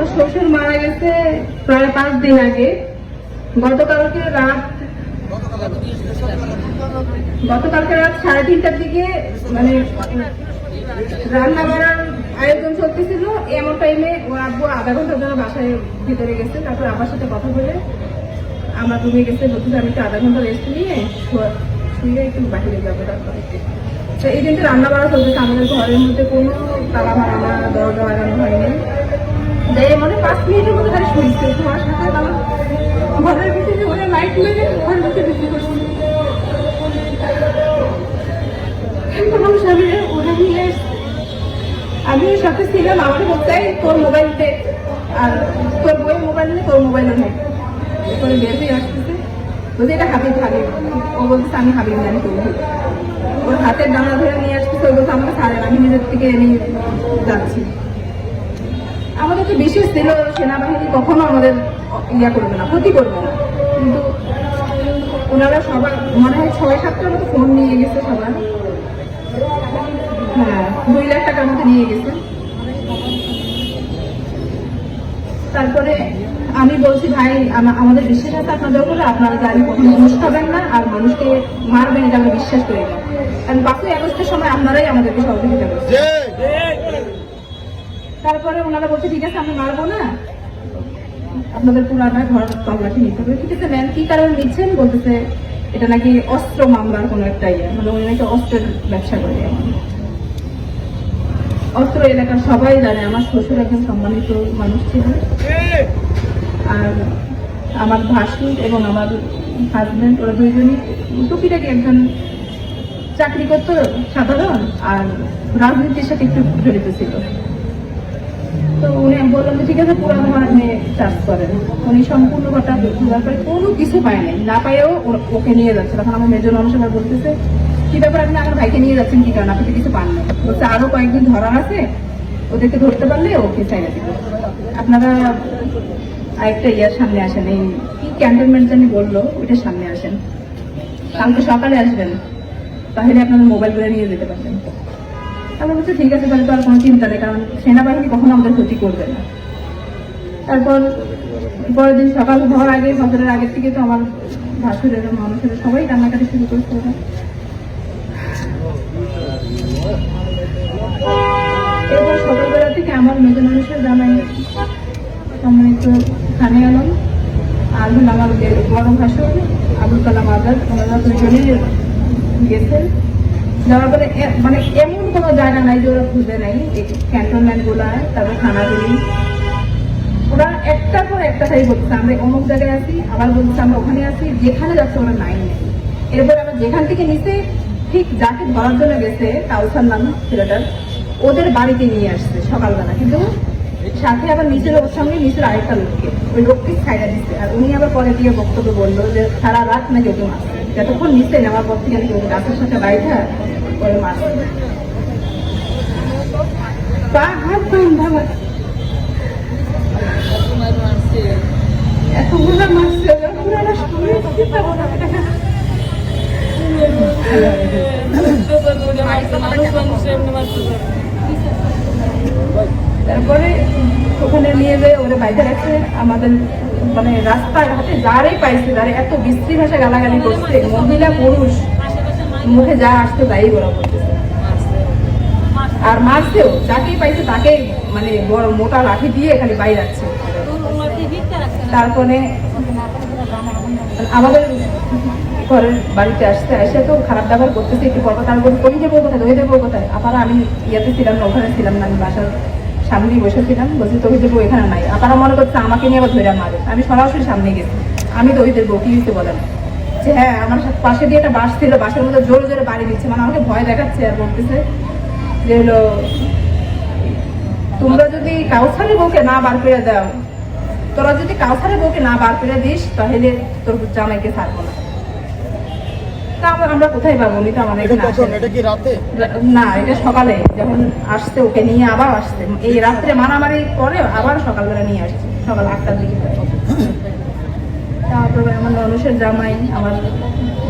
আমার শ্বশুর মারা গেছে প্রায় পাঁচ দিন আগে। গতকালকে রাত গতকালকে রাত সাড়ে তিনটার দিকে মানে রান্না বাড়ার আয়োজন চলতেছিল। এমন টাইমে ওর আব্বু আধা ঘণ্টার জন্য বাসায় ভিতরে গেছে। তারপর আমার সাথে কথা বলে আমার রুমে গেছে বলতে আমি একটু আধা ঘণ্টা রেস্ট নিয়ে শোয়া- একটু বাহিরে যাব তারপরে। তো এই দিনটা রান্না বাড়া চলতেছে। আমাদের ঘরের মধ্যে কোনো তালা মারানা দরজা লাগানো হয়নি। যে মানে পাঁচ মিনিটের মধ্যে তারা শুয়েছে তোমার আমার ঘরের ভিতরে ওরা লাইট মেরে ঘরের ভিতরে ঢুকে পড়ছে আমার স্বামী ওরা নিয়ে। আমি সাথে ছিলাম আমার বলতে তোর মোবাইল আর তোর বই মোবাইল নেই, তোর মোবাইলও নেই। এরপরে বের হয়ে আসতেছে। বলছে, এটা হাবিব হাবিব। ও বলতেছে, আমি হাবিব না আমি ওর হাতের ডানা ধরে নিয়ে আসতেছে, ও বলছে, আমাকে আমি নিজের থেকে এনে যাচ্ছি। আমাদের তো বিশেষ ছিল সেনাবাহিনী কখনো আমাদের ইয়া করবে না, ক্ষতি করবে না। কিন্তু ওনারা সবার, মনে হয় ছয়, সাতটার মতো ফোন নিয়ে গেছে সবার। হ্যাঁ দুই লাখ টাকার মতো নিয়ে গেছে। তারপরে আমি বলছি, ভাই আমাদের বিশ্বাস আছে আপনাদের উপরে, আপনারা জানি কখনো ঘুষ খাবেন না, আর মানুষকে মারবেন এটা আমরা বিশ্বাস করি না। কারণ পাঁচই আগস্টের সময় আপনারাই আমাদেরকে সহযোগিতা করছেন। তারপরে ওনারা বলছে, ঠিক আছে আমি মারবো না। আপনাদের পুরানা ঘর তল্লাশি নিতে হবে। ঠিক আছে ম্যাম কি কারণ নিচ্ছেন? বলতেছে, এটা নাকি অস্ত্র মামলার কোনো একটা ইয়ে। মানে উনি নাকি অস্ত্রের ব্যবসা করে অস্ত্র এলাকার সবাই জানে, আমার শ্বশুর একজন সম্মানিত মানুষ ছিল আর আমার ভাসুর এবং আমার হাজব্যান্ড ওরা দুইজনই টুকিটাকি একজন চাকরি করতো সাধারণ, আর রাজনীতির সাথে একটু জড়িত ছিল। তো উনি বললাম যে, ঠিক আছে পুরানো আপনি চাষ করেন। উনি সম্পূর্ণ ঘটা দেওয়ার পরে কোনো কিছু পায় নাই। না পায়েও ওকে নিয়ে যাচ্ছে। তখন আমার মেজন অনুসারে বলতেছে, কি ব্যাপার, আপনি আমার ভাইকে নিয়ে যাচ্ছেন কি কারণ? আপনি কিছু পান না বলছে, আরও কয়েকদিন ধরার আছে, ওদেরকে ধরতে পারলে ওকে চাইলে দিব। আপনারা আরেকটা ইয়ার সামনে আসেন, এই কি ক্যান্টনমেন্ট জানি বলল ওইটার সামনে আসেন। কালকে সকালে আসবেন, তাহলে আপনাদের মোবাইলগুলো নিয়ে যেতে পারবেন। আমি বলছি, ঠিক আছে, তাহলে তো আর কোনো চিন্তা নেই, কারণ সেনাবাহিনী কখনো আমাদের ক্ষতি করবে না তারপর পরের দিন সকাল হওয়ার আগে ফজরের আগের থেকে তো আমার ভাসুরের মানুষের সবাই কান্নাকাটি শুরু ওরা। এরপর সকালবেলা থেকে আমার মেজন মানুষের জামাই, সম্মানিত খানে আলম আর হলো আমার যে বড় ভাসুর, আবুল কালাম আজাদ, ওনারা দুজনেই গেছেন যাওয়ার পরে মানে এমন কোনো জায়গা নাই যে ওরা খুঁজে নাই। তারপর ওরা একটার পর একটা সাই বলছে, আমরা অমুক জায়গায় আছি, আবার বলছে, আমরা ওখানে আছি, যেখানে যাচ্ছে ওরা নাই। নেই এরপর আবার যেখান থেকে ঠিক যাকে ধরার জন্য গেছে কাউসার নাম ছেলেটার ওদের বাড়িতে নিয়ে আসছে সকালবেলা। কিন্তু সাথে আবার নিচের ওর সঙ্গে নিচের আরেকটা লোককে। ওই লোককে ছাইড়া দিচ্ছে আর উনি আবার পরে দিয়ে বক্তব্য বলল যে, সারা রাত নাকি ওকে মারছে। যতক্ষণ নিচে নেওয়ার পর থেকে নাকি ওকে গাছের সাথে ওরে মারছে পা হাত বান্ধা মারছে। এতগুলো মারছে তারপরে ওখানে নিয়ে যেয়ে, ওরা বাইরে রাখছে আমাদের মানে রাস্তাঘাটে যারাই পাইছে, যারা এত বিশ্রী ভাষা গালাগালি করছে, মহিলা, পুরুষ, মুখে যা আসছে তাই ওরা করতেছে আর মারছেও, যাকেই পাইছে তাকে মানে বড় মোটা লাঠি দিয়ে এখানে বাইরে রাখছে তারপরে আমাদের ঘরের বাড়িতে আসতে এসে তো খারাপ ব্যবহার করতেছে, একটু পর তার কই যাব কোথায়? দই দেবো কোথায়? আবার আমি ইয়েতে ছিলাম না, ওখানে ছিলাম না, আমি বাসার সামনেই বসেছিলাম বলছি তহি দেবো এখানে নাই? আপনারা মনে করছে, আমাকে নিয়ে আবার ধরে মারে। আমি সরাসরি সামনে গেছি। আমি তহি দেবো কি হয়েছে বলেন? যে হ্যাঁ আমার পাশে দিয়ে একটা বাস ছিল বাসের মধ্যে জোরে জোরে বাড়ি দিচ্ছে মানে আমাকে ভয় দেখাচ্ছে আর বলতেছে। যে হলো তোমরা যদি কাউসারের বউকে না বার করে দাও তোরা যদি কাউসারের বউকে না বার করে দিস তাহলে তোর জামাইকে ছাড়বো না। আমরা- কোথায় পাবো? উনি তো আমাদের না এটা সকালে। যখন আসছে ওকে নিয়ে আবার আসছে। এই রাত্রে মারামারি পরে আবার সকালবেলা নিয়ে আসছে। সকাল আটটার দিকে। তারপরে আমার ননুষের জামাই আমার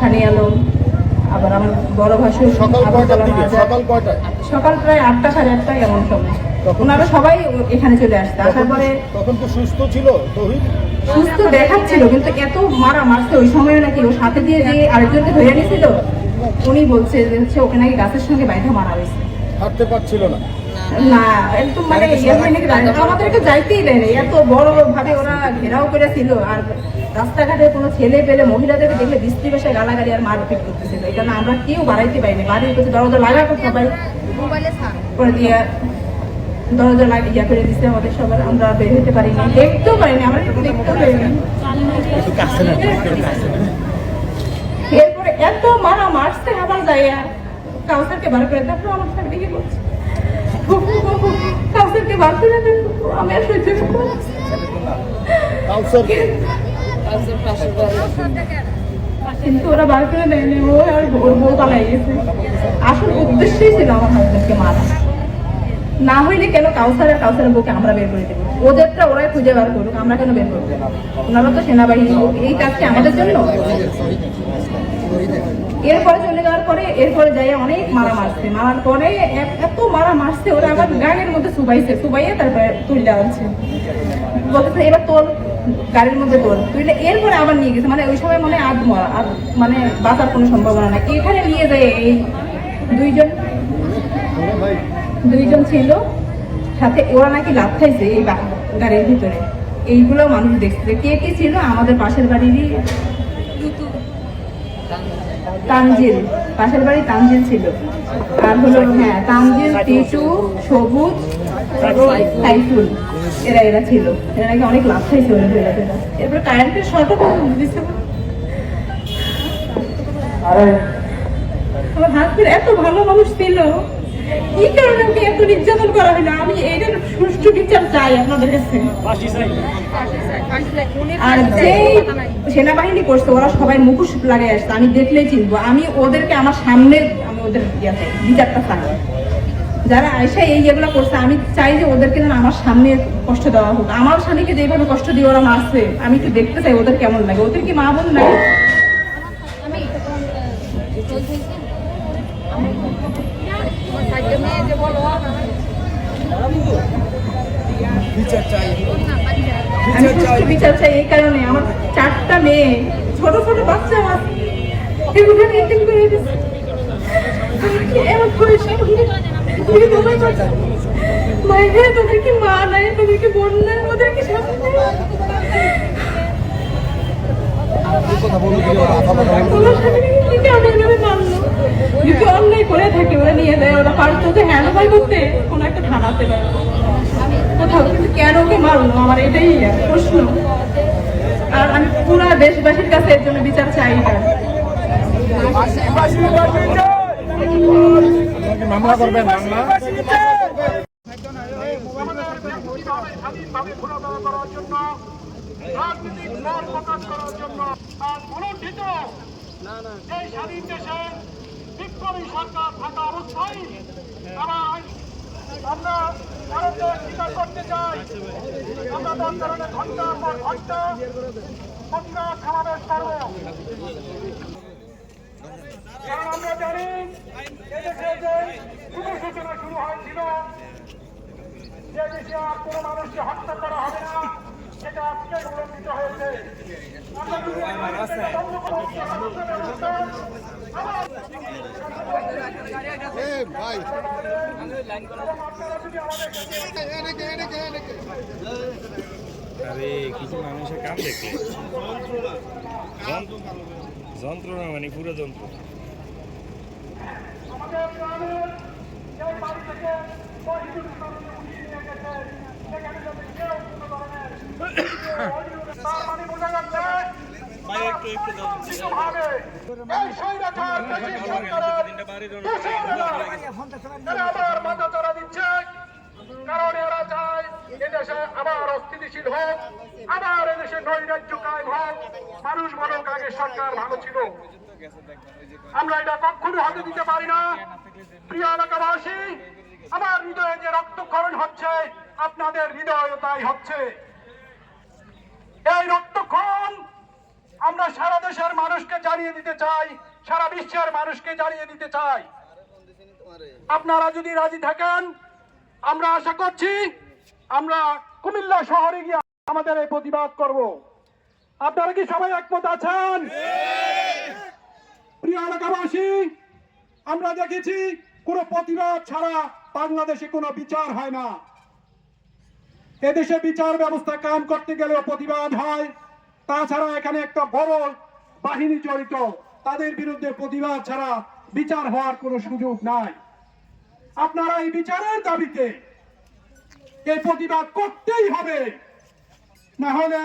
খানি আলম আবার আমার বড় ভাসুর সকাল কয়টার দিকে? সকাল কয়টায়? সকাল প্রায় আটটা সাড়ে আটটা এমন সময়। ওনারা সবাই এখানে চলে আসছে আসার পরে তখন তো সুস্থ ছিল তহিদ? সুস্থ দেখাচ্ছিল কিন্তু এত মারা মারছে ওই সময় নাকি। ও সাথে দিয়ে যে আরেকজনকে ধরে নিয়েছিল উনি বলছে যে হচ্ছে ওকে নাকি গাছের সঙ্গে বাইধা মারা হয়েছে। হাঁটতে পারছিল না। না একদম মানে ইয়ে হয় নাকি জানি না। আমাদেরকে যাইতেই দেয় না এত বড় ভাবে ওরা ঘেরাও করেছিল আর রাস্তাঘাটে কোনো ছেলে পেলে মহিলাদেরকে দেখলে বৃষ্টি বেশে গালাগালি আর মারপিট করতেছিল। এই কারণে আমরা কেউ বাড়াইতে পারিনি বাড়ির কাছে দরজা লাগা করতে পারি। করে দিয়ে দরজা লাগিয়ে ইয়া করে দিচ্ছে আমাদের সবার আমরা বের হতে পারিনি দেখতেও পারিনি আমরা দেখতেও পারিনি। এরপরে এত মারা মারছে আবার যাইয়া কাউসারকে বার করে তারপর আমার সাথে দিকে বলছে। বার করে দেন আমি আর সহ্য কিন্তু ওরা বার করে দেয়নি। ও আর ওর বউ পালাই গেছে। আসল উদ্দেশ্যই ছিল আমার হাজবেন্ডকে মারা। না হইলে কেন কাউসার আর কাউসারের বউকে আমরা বের করে দেবো? ওদেরটা ওরাই খুঁজে বার করুক আমরা কেন বের করব? ওনারা তো সেনাবাহিনী এই কাজটি আমাদের জন্য? এরপরে চলে যাওয়ার পরে এরপরে যাই অনেক মারা মারছে। মারার পরে এত- মারা মারছে, ওরা আবার গাড়ির মধ্যে সুবাইছে, সুবাইয়ে তারপরে তুলে আনছে। বলতেছে, এবার তোর গাড়ির মধ্যে তোর। তুইলে এরপরে আবার নিয়ে গেছে। মানে ওই সময় মানে আধ মরা আর মানে বাঁচার কোনো সম্ভাবনা নাই। এখানে নিয়ে যায় এই দুইজন। দুইজন ছিল। সাথে ওরা নাকি লাভ খাইছে এই গাড়ির ভিতরে। এইগুলো মানুষ দেখছে। কে কে ছিল, আমাদের পাশের বাড়িরই তানজিল। পাশের বাড়ি তানজিল ছিল। আর হলো হ্যাঁ তানজিল টিটু সবুজ সাইফুল এরা এরা ছিল। এরা নাকি অনেক লাভ খাইছে ওরা এরপর কারেন্টের শর্টও দিচ্ছে আমার হাত এত ভালো মানুষ ছিল। কি কারণে ওকে এত নির্যাতন করা হলো? আমি এইটার সুষ্ঠু বিচার চাই আপনাদের কাছে। আর যে সেনাবাহিনী করছে ওরা সবাই মুখোশ লাগাই আসছে আমি দেখলেই চিনবো। আমি ওদেরকে আমার সামনে আমি ওদের বিচারটা চাই। যারা আয়সা এই যেগুলো করছে আমি চাই যে ওদেরকে যেন আমার সামনে কষ্ট দেওয়া হোক। আমার স্বামীকে যেভাবে কষ্ট দিয়ে ওরা মারছে আমি একটু দেখতে চাই ওদের কেমন লাগে। ওদের কি মা বোন লাগে? বিচার চাই। আমি বিচার চাই। এই কারণে আমার চারটা মেয়ে ছোট ছোট বাচ্চা আমার। এগুলো করে মায়ের মা নাই বোন নাই যদি অন্যায় করে থাকে ওরা নিয়ে দেয় ওরা পারতো যে হ্যাঁ ভাই করতে কোনো একটা থানাতে কিন্তু কেন ওকে মারলো আমার এটাই প্রশ্ন। আর আমি পুরা দেশবাসীর কাছে এর জন্য বিচার চাই না মামলা করবেন মামলা স্বাধীনভাবে ঘোরাফেরা করার জন্য রাজনৈতিক মত প্রকাশ করার জন্য আর পুনর্ঠিত এই স্বাধীন দেশে বিপ্লবী সরকার থাকা অবস্থায় তারা আমরা ভারতকে স্বীকার করতে চাই। আমরা তার কারণে ঘণ্টা পর ঘণ্টা প্রতিবাদ সমাবেশ করব। কারণ আমরা জানি এদেশে যে সূচনা শুরু হয়েছিল, যে দেশে আর কোনো মানুষকে হত্যা করা হবে না সেটা আজকে উল্লেখিত হয়েছে আমরা যদি এই মানুষকে বন্ধ করে হত্যা ব্যবস্থা আবার এ ভাই এবং আপনারা যদি আমাদের কাছে আরে কিছু মানুষের কাম দেখলে। যন্ত্র- যন্ত্রণা মানে পুরো যন্ত্র। আমাদের এদেশে আবার অস্থিতিশীল হোক, আবার এদেশে নৈরাজ্য কায়েম মানুষ বলুক আগে সরকার ভালো ছিল। আমরা এটা কখনো হতে দিতে পারি না। প্রিয় এলাকাবাসী, আমার হৃদয়ে যে রক্তক্ষরণ হচ্ছে, আপনাদের হৃদয় তাই হচ্ছে। এই রক্তক্ষরণ আমরা সারা দেশের মানুষকে জানিয়ে দিতে চাই, সারা বিশ্বের মানুষকে জানিয়ে দিতে চাই। আপনারা যদি রাজি থাকেন, আমরা আশা করছি আমরা কুমিল্লা শহরে গিয়ে আমাদের এই প্রতিবাদ করব। আপনারা কি সবাই একমত আছেন? প্রিয় এলাকাবাসী, আমরা দেখেছি, কোনো প্রতিবাদ ছাড়া বাংলাদেশে কোনো বিচার হয় না। এদেশে বিচার ব্যবস্থা কাম করতে গেলেও প্রতিবাদ হয়। তাছাড়া এখানে একটা বড় বাহিনী জড়িত। তাদের বিরুদ্ধে প্রতিবাদ ছাড়া বিচার হওয়ার কোনো সুযোগ নাই। আপনারা এই বিচারের দাবিতে এই প্রতিবাদ করতেই হবে। না হলে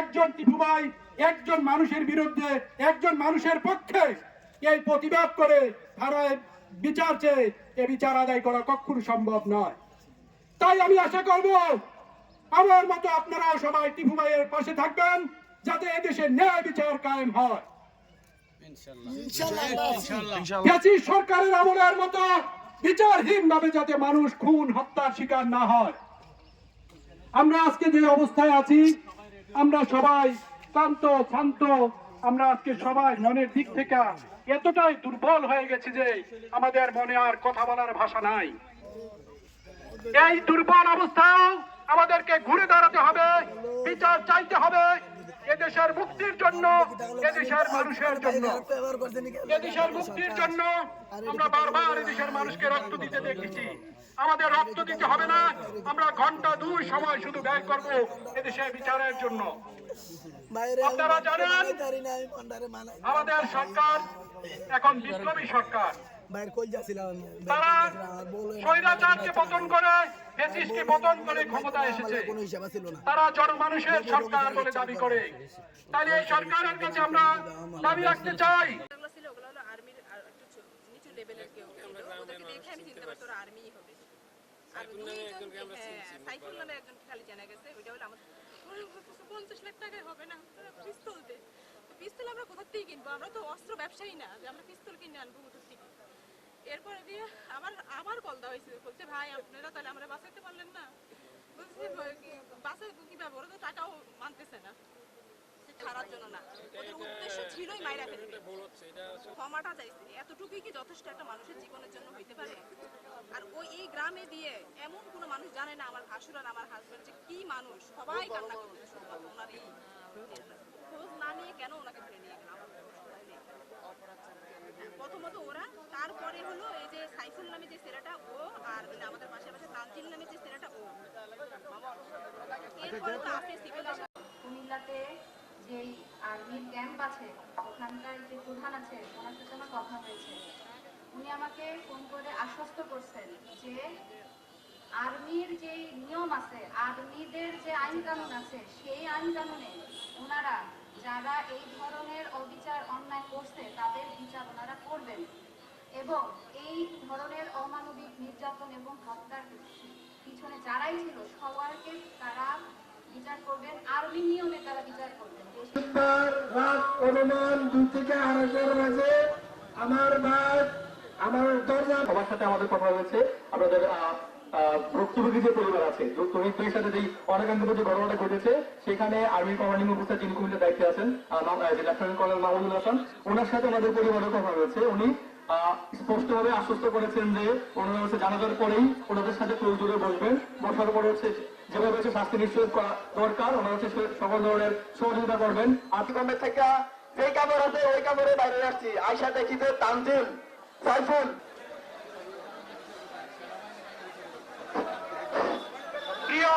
একজন টিপু ভাই একজন মানুষের বিরুদ্ধে একজন মানুষের পক্ষে এই প্রতিবাদ করে ধারায় বিচার চেয়ে এ বিচার আদায় করা কখনো সম্ভব নয়। তাই আমি আশা করব আমার মতো আপনারাও সবাই টিপু ভাইয়ের পাশে থাকবেন যাতে এদেশে ন্যায় বিচার কায়েম হয়। সরকারের আমলের মতো বিচারহীন ভাবে যাতে মানুষ খুন হত্যার শিকার না হয়। আমরা আজকে যে অবস্থায় আছি, আমরা সবাই শান্ত শান্ত, আমরা আজকে সবাই মনের দিক থেকে এতটাই দুর্বল হয়ে গেছি যে আমাদের মনে আর কথা বলার ভাষা নাই। এই দুর্বল অবস্থাও আমাদেরকে ঘুরে দাঁড়াতে হবে, বিচার চাইতে হবে এদেশের মুক্তির জন্য এদেশের মানুষের জন্য। এদেশের মুক্তির জন্য আমরা বারবার এদেশের মানুষকে রক্ত দিতে দেখেছি। আমাদের রক্ত দিতে হবে না। আমরা ঘণ্টা দুই সময় শুধু ব্যয় করব এদেশের বিচারের জন্য। আপনারা জানেন আমাদের সরকার এখন বিপ্লবী সরকার। তারা স্বৈরাচারকে পতন করে পতন করে ক্ষমতা এসেছে। তারা জনমানুষের সরকার বলে দাবি করে। তাহলে এই সরকারের কাছে আমরা দাবি রাখতে চাই। যেগুলো ছিল ওগুলো হলো আর্মির আর একটু ছো- নিচু লেভেলের কেউ ওদেরকে দেখে আমি চিনতে পারছি ওরা আর্মিই হবে। আর হ্যাঁ সাইফুল নামে একজনকে খালি জানা গেছে ওইটা হলো আমাদের পঞ্চাশ লাখ টাকায় হবে না পিস্তল দে। পিস্তল আমরা কোথার থেকে কিনবো? আমরা তো অস্ত্র ব্যবসায়ী না যে আমরা পিস্তল কিনে আনব কোথার থেকে? এরপরে দিয়ে আমার আবার কল দেওয়া হয়েছে, বলছে, ভাই, আপনারা তাহলে আমরা বাঁচাইতে পারলেন না। বলছে বাঁচাই কীভাবে? ওরা তো টাকাও মানতেছে না। ছাড়ার জন্য আর ওই, এই গ্রামে দিয়ে এমন কোনো মানুষ জানে না আমার ভাসুর আমার হাজবেন্ড যে কি মানুষ? সবাই ওনার এই খোঁজ না নিয়ে কেন ওনাকে ধরে নিয়ে গেলাম। প্রথমত তারপরে হলো এই যে সাইফুল নামে যে ছেলেটা ও আর মানে আমাদের পাশে পাশে তানজিল নামে যে ছেলেটা ও। এরপরে তো আছে সিভিল কুমিল্লাতে যেই আর্মির ক্যাম্প আছে ওখানকার যে প্রধান আছে ওনার সাথে আমার কথা হয়েছে। উনি আমাকে ফোন করে আশ্বস্ত করছেন যে আর্মির যে নিয়ম আছে আর্মিদের যে আইন কানুন আছে সেই আইন কানুনে ওনারা যারা এই ধরনের অবিচার অন্যায় করছে তাদের বিচার ওনারা করবেন। এবং এই ধরনের অমানবিক নির্যাতন এবং হত্যার পিছনে যারাই ছিল সবাইকে তারা বিচার করবেন আর্মি নিয়মে তারা বিচার করবেন। রাত অনুমান দুই থেকে আড়াইটার মাঝে আমার ভাই আমার দরজা সবার সাথে আমাদের কথা হয়েছে। আপনাদের আহ, আহ, ভুক্তভোগী যে পরিবার আছে যে তহিদের সাথে যেই অনাকাঙ্ক্ষিত যে ঘটনাটা ঘটেছে সেখানে আর্মি কমান্ডিং অফিসার যিনি কুমিল্লার দায়িত্বে আছেন লেফটেন্যান্ট কর্নেল মাহমুদুল হাসান ওনার সাথে আমাদের পরিবারের কথা হয়েছে। উনি স্পষ্টভাবে আশ্বস্ত করেছেন যে ওনারা হচ্ছে জানাজার পরেই ওনাদের সাথে ক্লোজ জুড়ে বসবেন বসার পরে হচ্ছে যেভাবে হচ্ছে শাস্তি নিশ্চিত করা দরকার, ওনারা হচ্ছে সকল ধরনের সহযোগিতা করবেন। আতিকমের থেকে যে কামরাতে ওই কামরে বাইরে আসছি। আয়সা দেখি যে তানজিল সাইফুল। প্রিয়